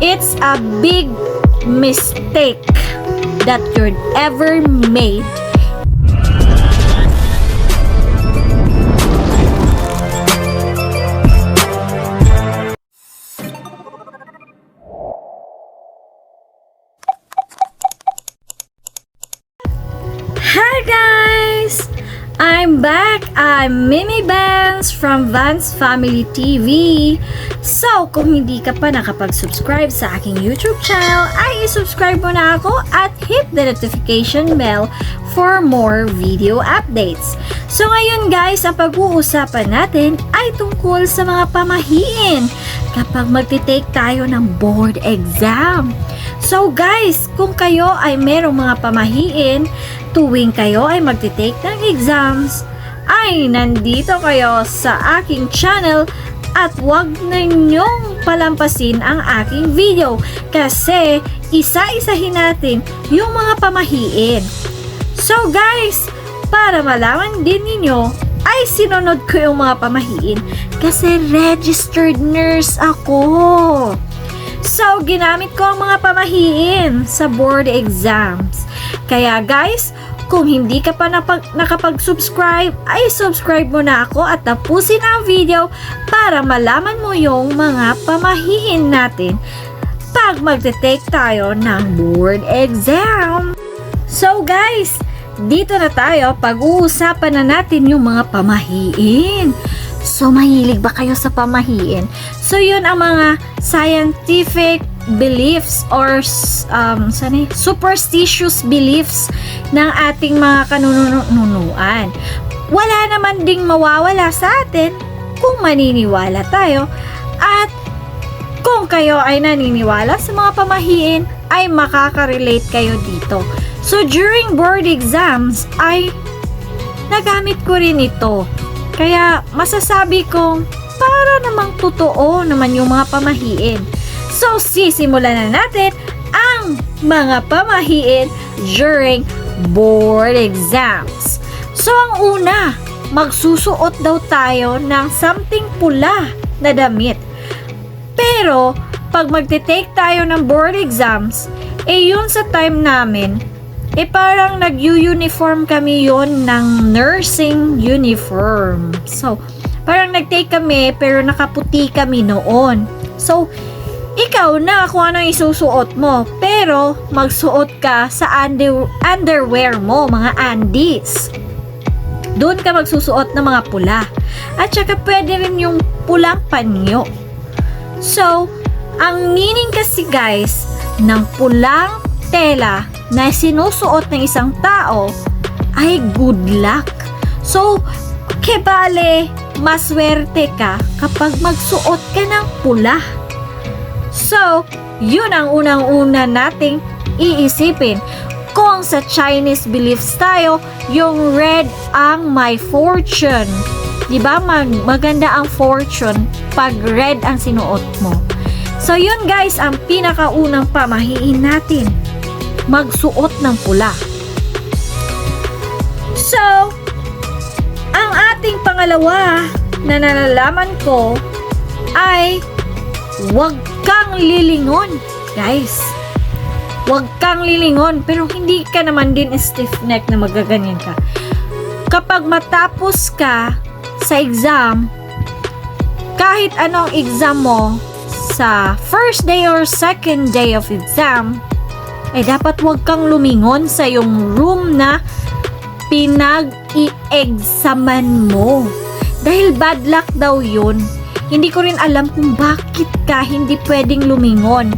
It's a big mistake that you'd ever made. Back. I'm Mimi Vance from Vance Family TV. So, kung hindi ka pa nakapag-subscribe sa aking YouTube channel, ay subscribe mo na ako at hit the notification bell for more video updates. So, ngayon guys, ang pag-uusapan natin ay tungkol sa mga pamahiin kapag magte-take tayo ng board exam. So guys, kung kayo ay merong mga pamahiin tuwing kayo ay magte-take ng exams, ay nandito kayo sa aking channel at wag ninyong palampasin ang aking video kasi isa-isahin natin yung mga pamahiin. So guys, para malaman din ninyo ay sinunod ko yung mga pamahiin kasi registered nurse ako. So, ginamit ko ang mga pamahiin sa board exams. Kaya guys, kung hindi ka pa napag, nakapag-subscribe, ay subscribe mo na ako at tapusin ang video para malaman mo yung mga pamahiin natin pag magte-take tayo ng board exam. So guys, dito na tayo pag-uusapan na natin yung mga pamahiin. So, mahilig ba kayo sa pamahiin? So, yun ang mga scientific beliefs or um, saan eh? superstitious beliefs ng ating mga kanununuan. Wala naman ding mawawala sa atin kung maniniwala tayo at kung kayo ay naniniwala sa mga pamahiin ay makaka-relate kayo dito. So during board exams ay nagamit ko rin ito. Kaya masasabi kong para namang totoo naman yung mga pamahiin. So sisimulan na natin ang mga pamahiin during board exams. So ang una, magsusuot daw tayo ng something pula na damit. Pero, pag magte-take tayo ng board exams, eh yun sa time namin, eh parang nag-uniform kami yon ng nursing uniform. So, parang nag-take kami pero nakaputi kami noon. So, ikaw na kung ano isusuot mo. Pero, magsuot ka sa under- underwear mo, mga undies. Doon ka magsusuot ng mga pula. At saka pwede rin yung pulang panyo. So, ang meaning kasi guys, ng pulang tela na sinusuot ng isang tao ay good luck. So, kebale, maswerte ka kapag magsuot ka ng pula. So, yun ang unang-una nating iisipin. Kung sa Chinese beliefs tayo, yung red ang my fortune. Di ba? Mag- maganda ang fortune pag red ang sinuot mo. So, yun guys, ang pinakaunang pamahiin natin. Magsuot ng pula. So, ang ating pangalawa na nalalaman ko ay Huwag kang lilingon, guys. Huwag kang lilingon, pero hindi ka naman din stiff neck na magaganyan ka. Kapag matapos ka sa exam, kahit anong exam mo, sa first day or second day of exam, eh dapat huwag kang lumingon sa yung room na pinag-i-examan mo. Dahil bad luck daw yun. Hindi ko rin alam kung bakit ka hindi pwedeng lumingon.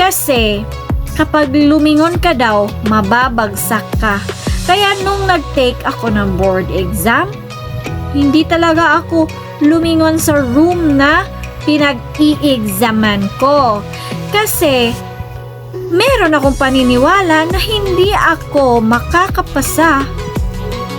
Kasi, kapag lumingon ka daw, mababagsak ka. Kaya nung nag-take ako ng board exam, hindi talaga ako lumingon sa room na pinag-i-examan ko. Kasi, meron akong paniniwala na hindi ako makakapasa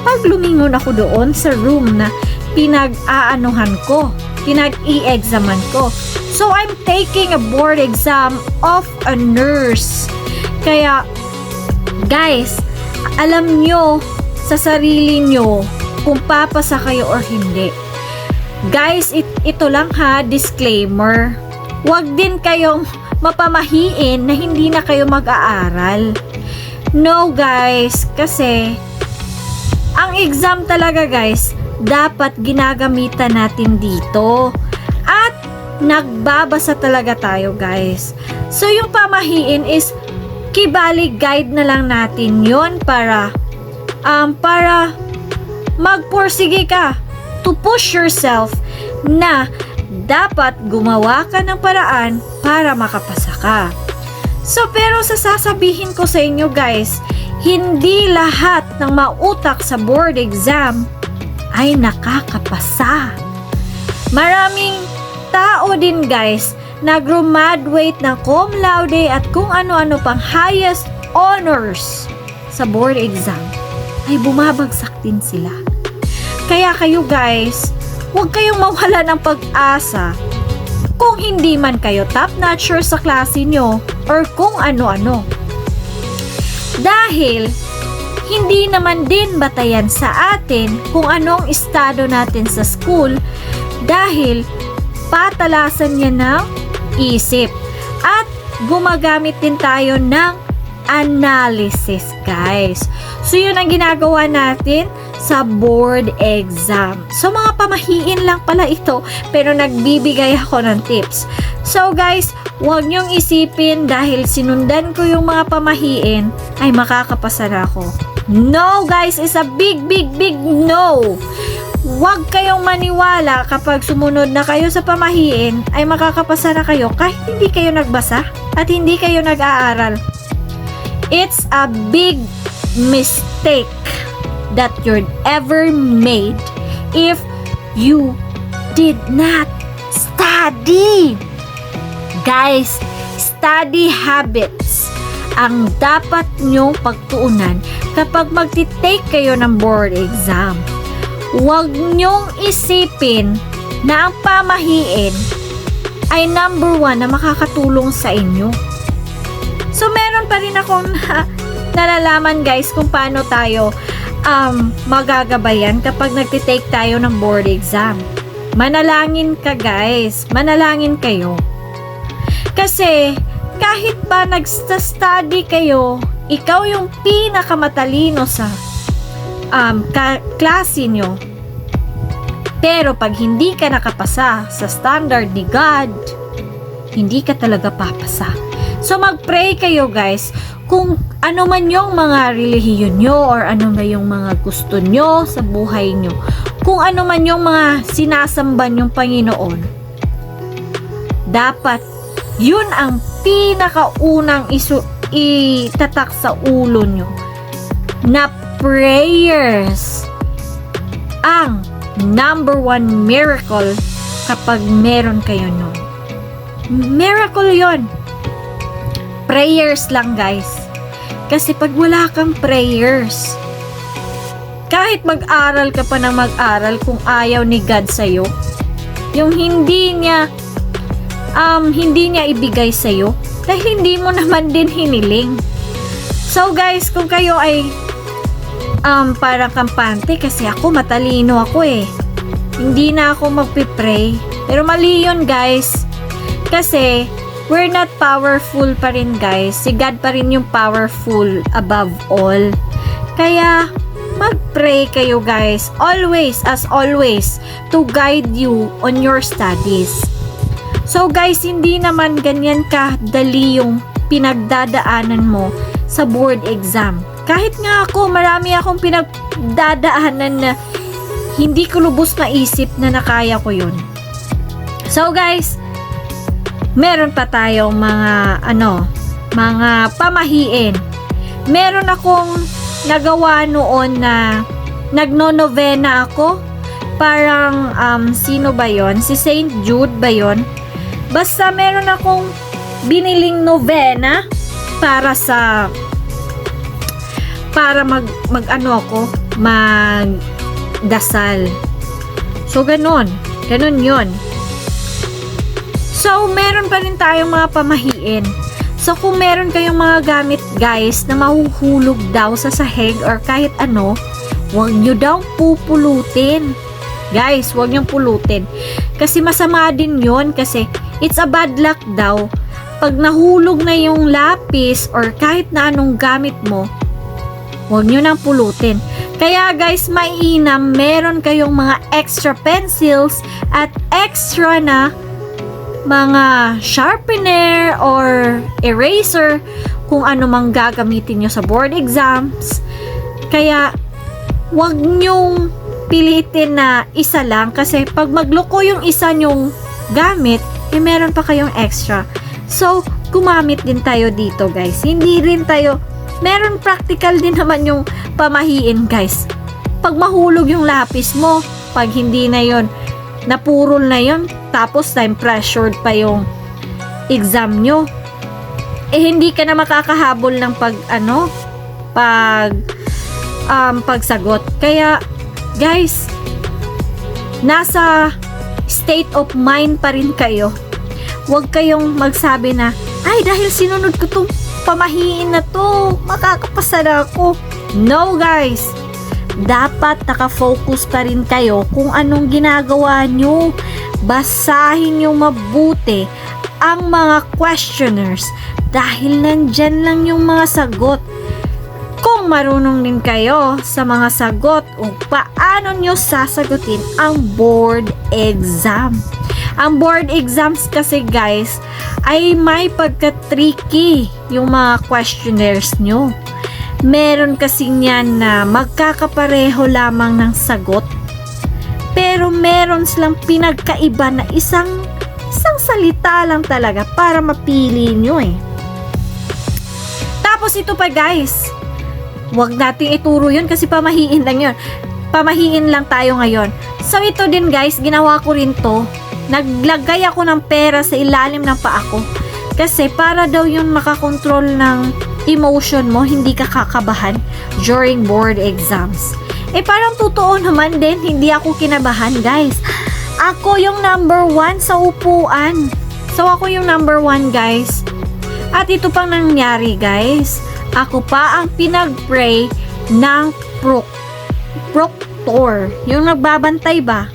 pag lumingon ako doon sa room na pinag-aanuhan ko pinag-i-examan ko. So, I'm taking a board exam of a nurse. Kaya, guys, alam nyo sa sarili nyo kung papasa kayo or hindi. Guys, it, ito lang ha, disclaimer. Huwag din kayong mapamahiin na hindi na kayo mag-aaral. No guys, kasi ang exam talaga guys, dapat ginagamitan natin dito. At nagbabasa talaga tayo guys. So yung pamahiin is kibali guide na lang natin yon para um, para magpursige ka to push yourself na dapat gumawa ka ng paraan para makapasa ka. So pero sa sasabihin ko sa inyo guys, hindi lahat ng mautak sa board exam ay nakakapasa. Maraming tao din guys na graduate ng cum laude at kung ano-ano pang highest honors sa board exam ay bumabagsak din sila. Kaya kayo guys, huwag kayong mawala ng pag-asa kung hindi man kayo top notcher sa klase nyo or kung ano-ano. Dahil hindi naman din batayan sa atin kung anong estado natin sa school dahil patalasan niya ng isip at gumagamit din tayo ng analysis guys. So yun ang ginagawa natin sa board exam. So mga pamahiin lang pala ito pero nagbibigay ako ng tips. So guys, huwag niyong isipin dahil sinundan ko yung mga pamahiin ay makakapasa ako. No guys, it's a big big big no. Huwag kayong maniwala kapag sumunod na kayo sa pamahiin ay makakapasa na kayo kahit hindi kayo nagbasa at hindi kayo nag-aaral. It's a big mistake that you'd ever made if you did not study. Guys, study habits ang dapat nyong pagtuunan kapag magti-take kayo ng board exam. Huwag nyong isipin na ang pamahiin ay number one na makakatulong sa inyo. So, meron pa rin akong na, nalalaman guys kung paano tayo um, magagabayan kapag nagtitake tayo ng board exam. Manalangin ka guys. Manalangin kayo. Kasi, kahit pa nagsta-study kayo, ikaw yung pinakamatalino sa um, ka- klase nyo. Pero pag hindi ka nakapasa sa standard ni God, hindi ka talaga papasa. So mag-pray kayo guys kung ano man yung mga relihiyon nyo or ano man yung mga gusto nyo sa buhay nyo. Kung ano man yung mga sinasamba yung Panginoon. Dapat yun ang pinakaunang isu itatak sa ulo nyo na prayers ang number one miracle kapag meron kayo nun. Miracle yon. Prayers lang guys. Kasi pag wala kang prayers, kahit mag-aral ka pa ng mag-aral kung ayaw ni God sa'yo, yung hindi niya um, hindi niya ibigay sa'yo dahil hindi mo naman din hiniling. So guys, kung kayo ay um, parang kampante kasi ako matalino ako eh. Hindi na ako magpipray. Pero mali yun guys. Kasi we're not powerful pa rin guys. Si God pa rin yung powerful above all. Kaya mag-pray kayo guys. Always, as always, to guide you on your studies. So guys, hindi naman ganyan kadali yung pinagdadaanan mo sa board exam. Kahit nga ako, marami akong pinagdadaanan na hindi ko lubos maisip na nakaya ko yun. So guys, meron pa tayong mga ano, mga pamahiin. Meron akong nagawa noon na nagno-novena ako. Parang um, sino ba yon? Si Saint Jude ba yon? Basta meron akong biniling novena para sa para mag mag ano ako mag dasal. So ganun. Ganun 'yon. So meron pa rin tayong mga pamahiin. So kung meron kayong mga gamit guys na mahuhulog daw sa sahig or kahit ano, huwag nyo daw pupulutin. Guys, huwag nyo pulutin. Kasi masama din yon kasi it's a bad luck daw pag nahulog na yung lapis or kahit na anong gamit mo, huwag nyo nang pulutin. Kaya guys, mainam, meron kayong mga extra pencils at extra na mga sharpener or eraser kung ano mang gagamitin nyo sa board exams. Kaya, wag nyong pilitin na isa lang kasi pag magloko yung isa nyong gamit, eh meron pa kayong extra. So, gumamit din tayo dito guys. Hindi rin tayo, meron practical din naman yung pamahiin guys. Pag mahulog yung lapis mo, pag hindi na yon napurol na yon tapos time pressured pa yung exam nyo, eh hindi ka na makakahabol ng pag ano, pag um, pagsagot. Kaya guys, nasa state of mind pa rin kayo. Huwag kayong magsabi na, ay dahil sinunod ko tong pamahiin na to, makakapasa na ako. No guys, dapat nakafocus pa rin kayo kung anong ginagawa nyo. Basahin nyo mabuti ang mga questioners dahil nandyan lang yung mga sagot. Kung marunong din kayo sa mga sagot o paano nyo sasagutin ang board exam. Ang board exams kasi guys ay may pagka-tricky yung mga questionnaires nyo. Meron kasi niyan na magkakapareho lamang ng sagot pero meron silang pinagkaiba na isang isang salita lang talaga para mapili nyo eh. Tapos ito pa guys, wag nating ituro yun kasi pamahiin lang yun. Pamahiin lang tayo ngayon. So ito din guys, ginawa ko rin to. Naglagay ako ng pera sa ilalim ng paa ko. Kasi para daw yun makakontrol ng emotion mo, hindi ka kakabahan during board exams. Eh parang totoo naman din, hindi ako kinabahan guys. Ako yung number one sa upuan. So ako yung number one guys. At ito pang nangyari guys. Ako pa ang pinag-pray ng proc proctor. Yung nagbabantay ba?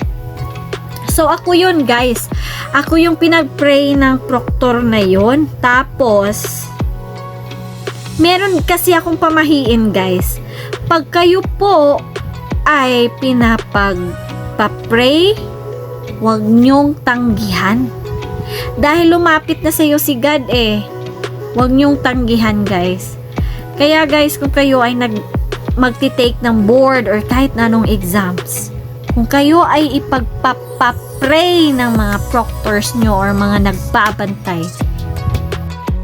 So ako yun guys. Ako yung pinag-pray ng proctor na yun. Tapos, meron kasi akong pamahiin guys. Pag kayo po ay pinapag-pray, huwag nyong tanggihan. Dahil lumapit na sa'yo si God eh. Huwag nyong tanggihan guys. Kaya guys, kung kayo ay nag magti-take ng board or kahit na anong exams, kung kayo ay ipagpapapray ng mga proctors nyo or mga nagbabantay,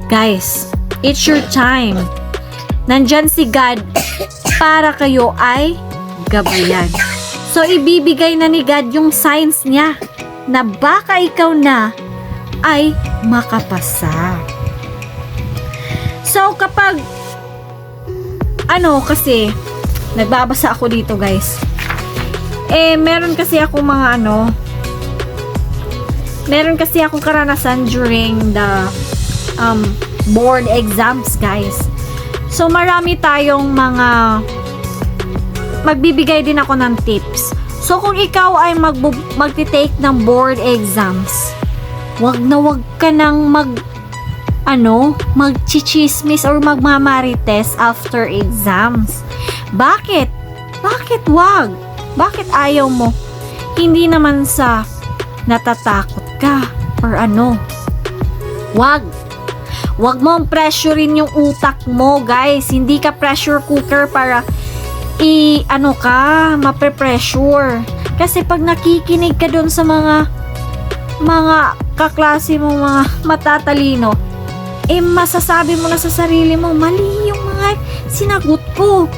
guys, it's your time. Nandyan si God para kayo ay gabayan. So, ibibigay na ni God yung signs niya na baka ikaw na ay makapasa. So, kapag ano kasi nagbabasa ako dito guys eh meron kasi ako mga ano meron kasi akong karanasan during the um, board exams guys so marami tayong mga magbibigay din ako ng tips so kung ikaw ay mag magti-take ng board exams wag na wag ka nang mag ano, magchichismis or magmamarites after exams. Bakit? Bakit wag? Bakit ayaw mo? Hindi naman sa natatakot ka or ano. Wag. Wag mo pressurein yung utak mo, guys. Hindi ka pressure cooker para i ano ka, mape-pressure. Kasi pag nakikinig ka doon sa mga mga kaklase mo mga matatalino, eh masasabi mo na sa sarili mo, mali yung mga sinagot ko.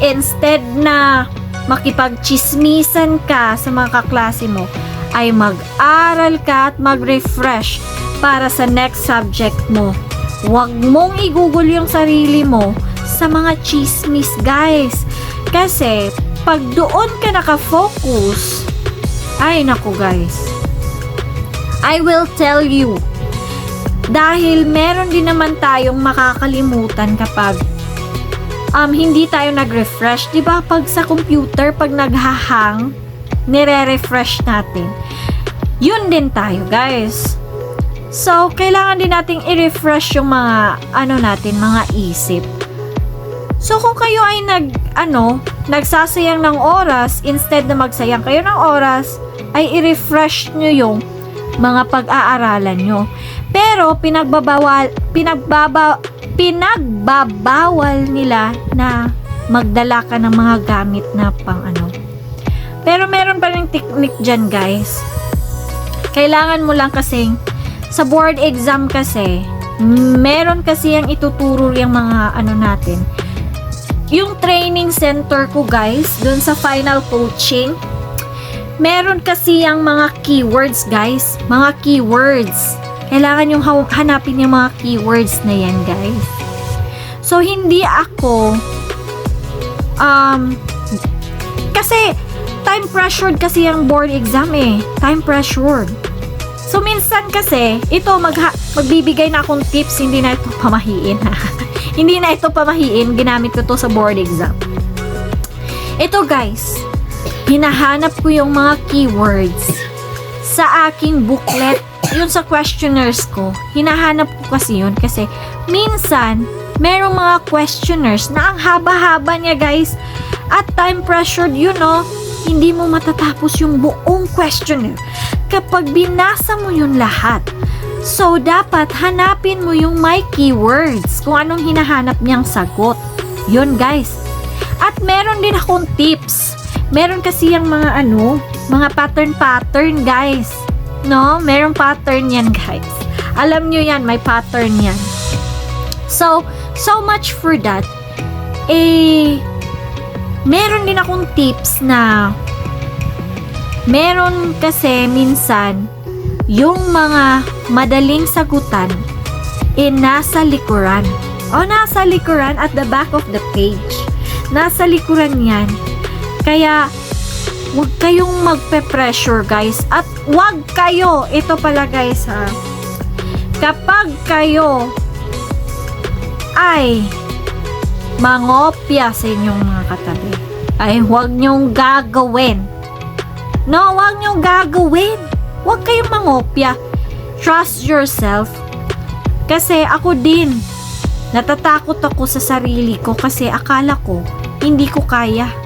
Instead na makipagchismisan ka sa mga kaklase mo, ay mag-aral ka at mag-refresh para sa next subject mo. Huwag mong igugol yung sarili mo sa mga chismis, guys. Kasi, pag doon ka nakafocus, ay naku guys, I will tell you, dahil meron din naman tayong makakalimutan kapag um, hindi tayo nag-refresh. Ba pag sa computer, pag naghahang, nire-refresh natin. Yun din tayo, guys. So, kailangan din nating i-refresh yung mga, ano natin, mga isip. So, kung kayo ay nag, ano, nagsasayang ng oras, instead na magsayang kayo ng oras, ay i-refresh nyo yung mga pag-aaralan nyo. Pero, pinagbabawal, pinagbaba, pinagbabawal nila na magdala ka ng mga gamit na pang ano. Pero meron pa rin technique dyan guys. Kailangan mo lang kasing sa board exam kasi meron kasi yung ituturo yung mga ano natin. Yung training center ko guys, dun sa final coaching, meron kasi yung mga keywords guys. Mga keywords. Kailangan yung ha- hanapin yung mga keywords na yan guys. So, hindi ako um, kasi time pressured kasi yung board exam eh. Time pressured. So, minsan kasi, ito, mag magbibigay na akong tips, hindi na ito pamahiin ha. hindi na ito pamahiin, ginamit ko to sa board exam. Ito guys, hinahanap ko yung mga keywords sa aking booklet, yun sa questionnaires ko. Hinahanap ko kasi yun kasi minsan, merong mga questionnaires na ang haba-haba niya guys at time pressured yun no hindi mo matatapos yung buong questionnaire kapag binasa mo yun lahat. So, dapat hanapin mo yung my keywords kung anong hinahanap niyang sagot. Yun guys. At meron din akong tips. Meron kasi yung mga ano, mga pattern-pattern guys. No? Meron pattern yan guys. Alam nyo yan, may pattern yan. So, so much for that. Eh, meron din akong tips na meron kasi minsan yung mga madaling sagutan eh nasa likuran. O nasa likuran at the back of the page. Nasa likuran yan. Kaya huwag kayong magpe-pressure guys at huwag kayo ito pala guys ha kapag kayo ay mangopya sa inyong mga katabi ay huwag nyong gagawin no huwag nyong gagawin huwag kayong mangopya trust yourself kasi ako din natatakot ako sa sarili ko kasi akala ko hindi ko kaya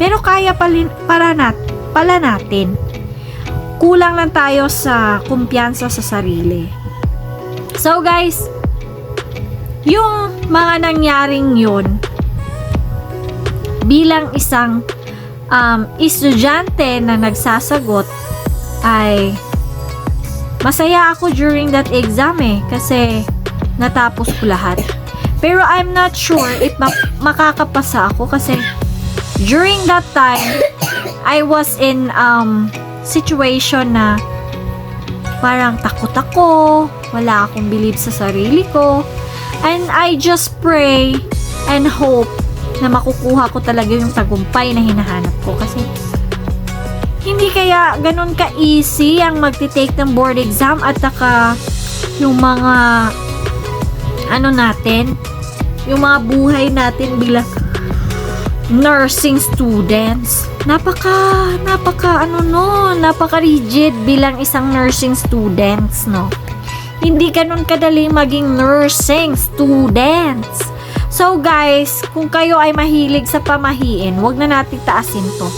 pero kaya palin, para nat, pala natin. Kulang lang tayo sa kumpiyansa sa sarili. So guys, yung mga nangyaring yun, bilang isang um, estudyante na nagsasagot, ay masaya ako during that exam eh, kasi natapos ko lahat. Pero I'm not sure if ma- makakapasa ako kasi during that time, I was in um situation na parang takot ako, wala akong believe sa sarili ko, and I just pray and hope na makukuha ko talaga yung tagumpay na hinahanap ko kasi hindi kaya ganun ka-easy ang magti-take ng board exam at saka yung mga ano natin, yung mga buhay natin bilang nursing students. Napaka, napaka, ano no, napaka rigid bilang isang nursing students, no. Hindi ganun kadali maging nursing students. So guys, kung kayo ay mahilig sa pamahiin, wag na natin taasin to.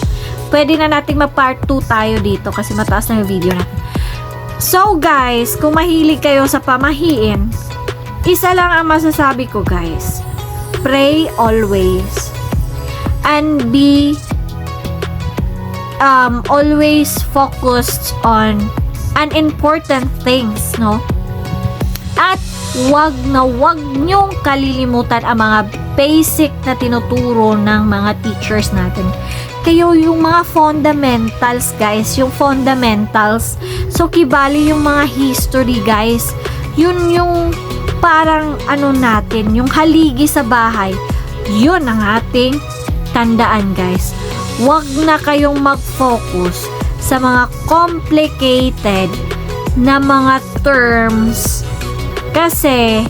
Pwede na nating ma-part 2 tayo dito kasi mataas na yung video natin. So guys, kung mahilig kayo sa pamahiin, isa lang ang masasabi ko guys. Pray always and be um, always focused on unimportant things, no? At wag na wag nyong kalilimutan ang mga basic na tinuturo ng mga teachers natin. Kayo yung mga fundamentals, guys. Yung fundamentals. So, kibali yung mga history, guys. Yun yung parang ano natin, yung haligi sa bahay. Yun ang ating tandaan guys, wag na kayong mag-focus sa mga complicated na mga terms kasi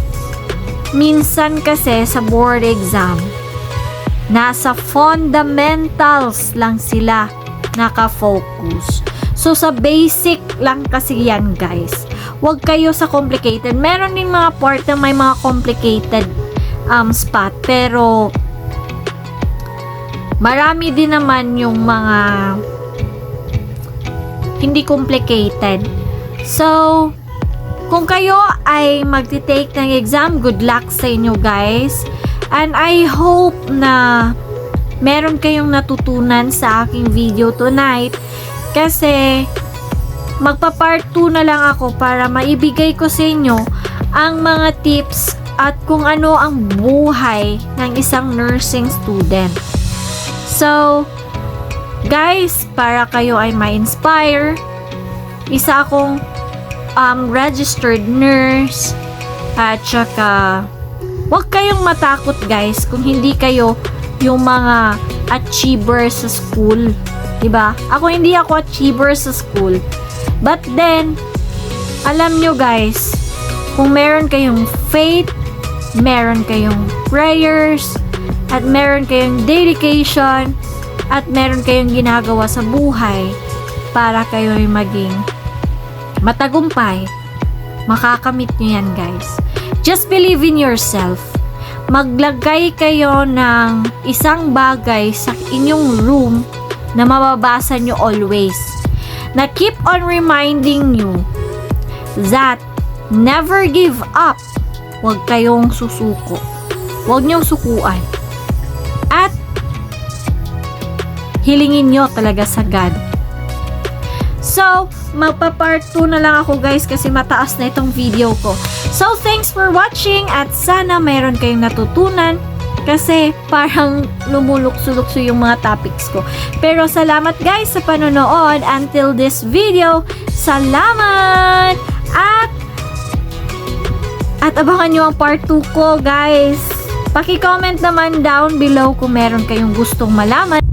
minsan kasi sa board exam nasa fundamentals lang sila nakafocus. So sa basic lang kasi yan guys. Huwag kayo sa complicated. Meron din mga part na may mga complicated um, spot. Pero, marami din naman yung mga hindi complicated. So, kung kayo ay magti-take ng exam, good luck sa inyo guys. And I hope na meron kayong natutunan sa aking video tonight kasi magpa-part 2 na lang ako para maibigay ko sa inyo ang mga tips at kung ano ang buhay ng isang nursing student. So, guys, para kayo ay ma-inspire, isa akong um, registered nurse at saka Huwag kayong matakot guys kung hindi kayo yung mga achievers sa school. 'Di ba? Ako hindi ako achiever sa school. But then, alam nyo guys, kung meron kayong faith, meron kayong prayers, at meron kayong dedication, at meron kayong ginagawa sa buhay para kayo ay maging matagumpay, makakamit nyo yan guys. Just believe in yourself. Maglagay kayo ng isang bagay sa inyong room na mababasa nyo always. Na keep on reminding you that never give up. Huwag kayong susuko. Huwag nyong sukuan. At hilingin nyo talaga sa God. So, magpa-part 2 na lang ako guys kasi mataas na itong video ko. So, thanks for watching at sana mayroon kayong natutunan kasi parang lumulukso-lukso yung mga topics ko. Pero salamat guys sa panonood until this video. Salamat! At at abangan nyo ang part 2 ko guys. Paki-comment naman down below kung meron kayong gustong malaman.